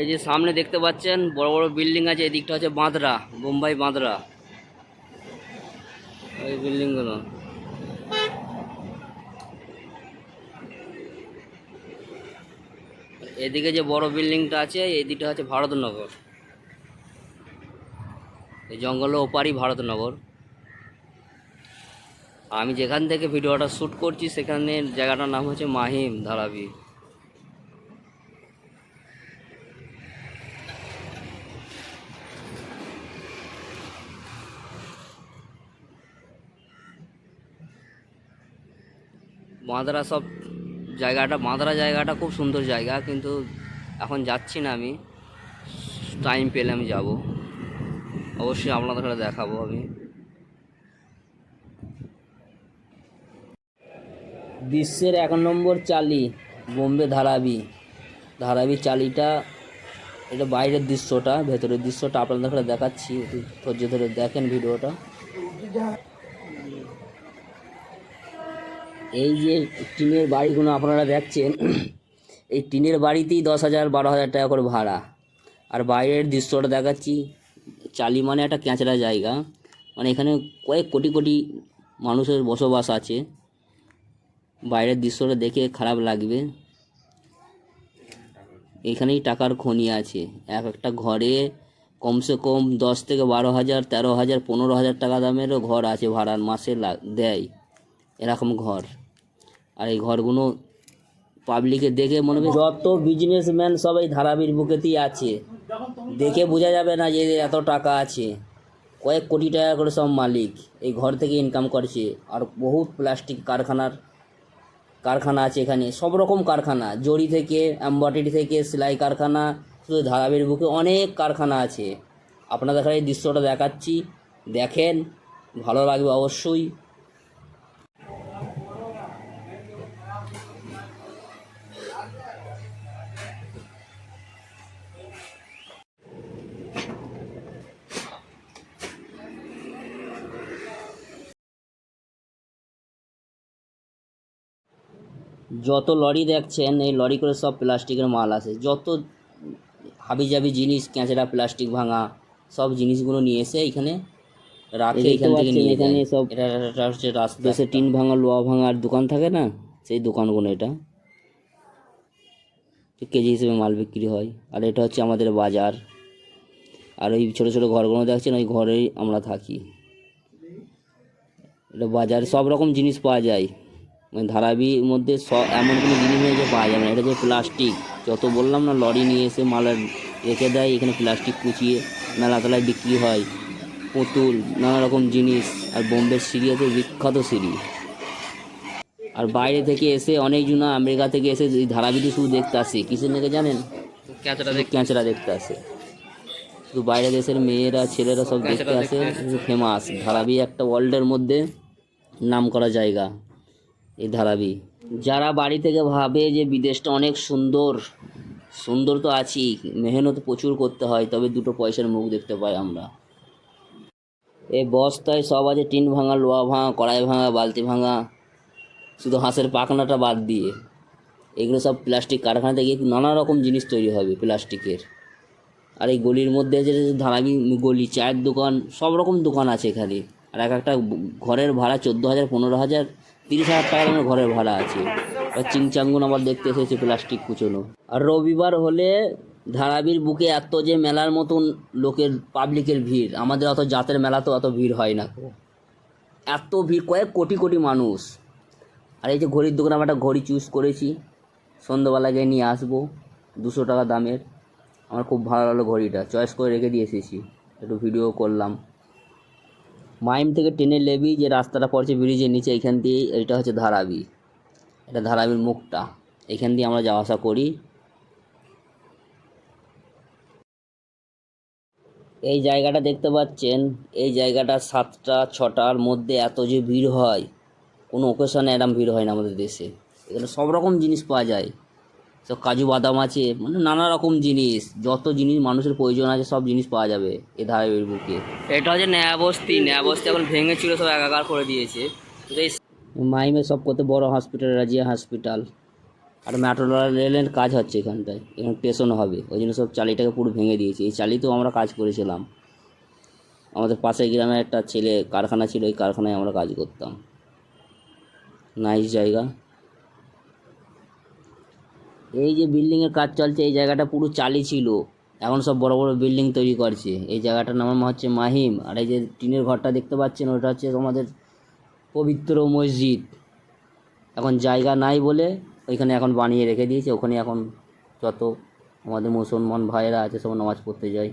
এই যে সামনে দেখতে পাচ্ছেন, বড় বড় বিল্ডিং আছে, এদিকটা হচ্ছে বাঁদরা, বোম্বাই বাঁদরা। এই বিল্ডিংগুলো। এদিকে যে বড় বিল্ডিংটা আছে এদিকটা হচ্ছে ভারতনগর। এই জঙ্গলের ওপারই ভারতনগর। আমি যেখান থেকে ভিডিওটা শ্যুট করছি সেখানে জায়গাটার নাম হচ্ছে মাহিম ধারাবি। মাদ্রা সব জায়গাটা মাদ্রা জায়গাটা খুব সুন্দর জায়গা, কিন্তু এখন যাচ্ছি না আমি। টাইম পেলে আমি যাব। অবশ্যই আপনাদের সাথে দেখাবো আমি। বিশ্বের এক নম্বর চালি, বোম্বে ধারাবি। ধারাবি চালিটা, এটা বাইরের দৃশ্যটা, ভেতরের দৃশ্যটা আপনাদের দেখাচ্ছি। ধৈর্য ধরে দেখেন ভিডিওটা। এই যে টিনের বাড়িগুলো আপনারা দেখছেন, এই টিনের বাড়িতেই দশ হাজার বারো হাজার টাকা করে ভাড়া। আর বাইরের দৃশ্যটা দেখাচ্ছি, চালি মানে একটা ক্যাঁচড়া জায়গা। মানে এখানে কয়েক কোটি কোটি মানুষের বসবাস আছে। বাইরের দৃশ্যটা দেখে খারাপ লাগবে। এখানেই টাকার খনি আছে। এক একটা ঘরে কমসে কম দশ থেকে বারো হাজার, তেরো হাজার, পনেরো হাজার টাকা দামেরও ঘর আছে ভাড়ার, মাসে দেয়। এরকম ঘর। আর এই ঘরগুলো পাবলিকে দেখে মনে হবে যত বিজনেসম্যান সব এই ধারাবির বুকেতেই আছে। দেখে বোঝা যাবে না যে এদের এত টাকা আছে। কয়েক কোটি টাকা করে সব মালিক এই ঘর থেকে ইনকাম করছে। আর বহুত প্লাস্টিক কারখানার কারখানা আছে এখানে। সব রকম কারখানা। জরি থেকে এম্বয়ডারি থেকে, সেলাই কারখানা, শুধু ধারাবির বুকে অনেক কারখানা আছে। আপনাদের এই দৃশ্যটা দেখাচ্ছি। দেখেন, ভালো লাগবে অবশ্যই। যত লরি দেখছেন এই লরি করে সব প্লাস্টিকের মাল আসে যত হাবিজাবি জিনিস ক্যাঁচড়া প্লাস্টিক ভাঙা সব জিনিসগুলো নিয়ে এসে এখানে রাখে এখান থেকে নিয়ে এখানে সব এটা হচ্ছে রাস্তা টিন ভাঙা লোহা ভাঙার দোকান থাকে না সেই দোকানগুলো এটা। কেজি হিসেবে মাল বিক্রি হয়। আর এটা হচ্ছে আমাদের বাজার। আর ওই ছোটো ছোটো ঘরগুলো দেখছেন ওই ঘরেই আমরা থাকি। এটা বাজারে সব রকম জিনিস পাওয়া যায়। ধারাবির মধ্যে সব এমন কোনো জিনিস নেই যে পাওয়া যাবে না। এটা যে প্লাস্টিক যত বললাম না লরি নিয়ে এসে মাল রেখে দেয় এখানে প্লাস্টিক কুচিয়ে মেলাতলায় বিক্রি হয় পুতুল নানা রকম জিনিস আর বোম্বের সিঁড়ি আছে বিখ্যাত সিঁড়ি। আর বাইরে থেকে এসে অনেকজনা আমেরিকা থেকে এসে এই ধারাবিটি শুধু দেখতে আসে। কিসের নাকি জানেন? ক্যাঁচড়া ক্যাঁচড়া দেখতে আসে। শুধু বাইরে দেশের মেয়েরা ছেলেরা সব দেখতে আসে ফেমাস ধারাবি একটা ওয়ার্ল্ডের মধ্যে নাম করা জায়গা। এই ধারাবি যারা বাড়ি থেকে ভাবে যে বিদেশটা অনেক সুন্দর সুন্দর তো আছি মেহনত প্রচুর করতে হয়, তবে দুটো পয়সার মুখ দেখতে পাই আমরা। এ বস্তায় সব আছে, টিন ভাঙা, লোহা ভাঙা, কড়াই ভাঙা, বালতি ভাঙা, শুধু হাঁসের পাখনাটা বাদ দিয়ে। এগুলো সব প্লাস্টিক কারখানা থেকে নানা রকম জিনিস তৈরি হবে প্লাস্টিকের। আর এই গলির মধ্যে যে ধারাবি গলি, চায়ের দোকান, সব রকম দোকান আছে এখানে। আর এক একটা ঘরের ভাড়া চোদ্দ হাজার, পনেরো হাজার তিরিশ হাজার টাকা আমার ঘরের ভাড়া আছে। আর চিংচাঙ্গুন আবার দেখতে এসেছে প্লাস্টিক কুচোনো। আর রবিবার হলে ধারাবির বুকে এত যে মেলার মতন লোকের, পাবলিকের ভিড়, আমাদের অত জাতের মেলা তো অত ভিড় হয় না। এত ভিড়, কয়েক কোটি কোটি মানুষ। আর এই যে ঘড়ির দোকানে আমরা একটা ঘড়ি চুজ করেছি। সন্ধ্যাবেলা গিয়ে নিয়ে আসব, দুশো টাকা দামের। আমার খুব ভালো লাগল ঘড়িটা। চয়েস করে রেখে দিয়ে এসেছি। একটু ভিডিও করলাম। মাইম থেকে ট্রেনে লেবি যে রাস্তাটা পড়ছে ব্রিজের নিচে, এখান দিয়ে এটা হচ্ছে ধারাবি। এটা ধারাবির মুখটা। এখান দিয়ে আমরা যাওয়া আসা করি। এই জায়গাটা দেখতে পাচ্ছেন, এই জায়গাটা সাতটা, ছটার মধ্যে এত যে ভিড় হয়। কোনো ওকেশনে এরম ভিড় হয় না আমাদের দেশে। এখানে সব রকম জিনিস পাওয়া যায়। সব কাজু বাদাম আছে মানে নানা রকম জিনিস যত জিনিস মানুষের প্রয়োজন আছে সব জিনিস পাওয়া যাবে এ ধারাবির বুকে। এটা হচ্ছে ন্যায়াবস্তি ন্যায়াবস্তি এখন ভেঙেছিল সব একাকার করে দিয়েছে। মাইমে সব কত বড় হসপিটাল রাজিয়া হসপিটাল আর মেট্রো রেলের কাজ হচ্ছে এখানটায় এখানে স্টেশন হবে ওই জন্য সব চালিটাকে পুরো ভেঙে দিয়েছে। এই চালিতেও আমরা কাজ করেছিলাম। আমাদের পাশের গ্রামে একটা ছেলে কারখানা ছিল ওই কারখানায় আমরা কাজ করতাম। নাইস জায়গা। এই যে বিল্ডিংয়ের কাজ চলছে, এই জায়গাটা পুরো চালি ছিল। এখন সব বড় বড় বিল্ডিং তৈরি করছে। এই জায়গাটার নাম হচ্ছে মাহিম। আর এই যে টিনের ঘরটা দেখতে পাচ্ছেন, ওটা হচ্ছে আমাদের পবিত্র মসজিদ। এখন জায়গা নাই বলে ওইখানে এখন বানিয়ে রেখে দিয়েছে। ওখানে এখন যত আমাদের মুসলমান ভাইয়েরা আছে সব নামাজ পড়তে যায়।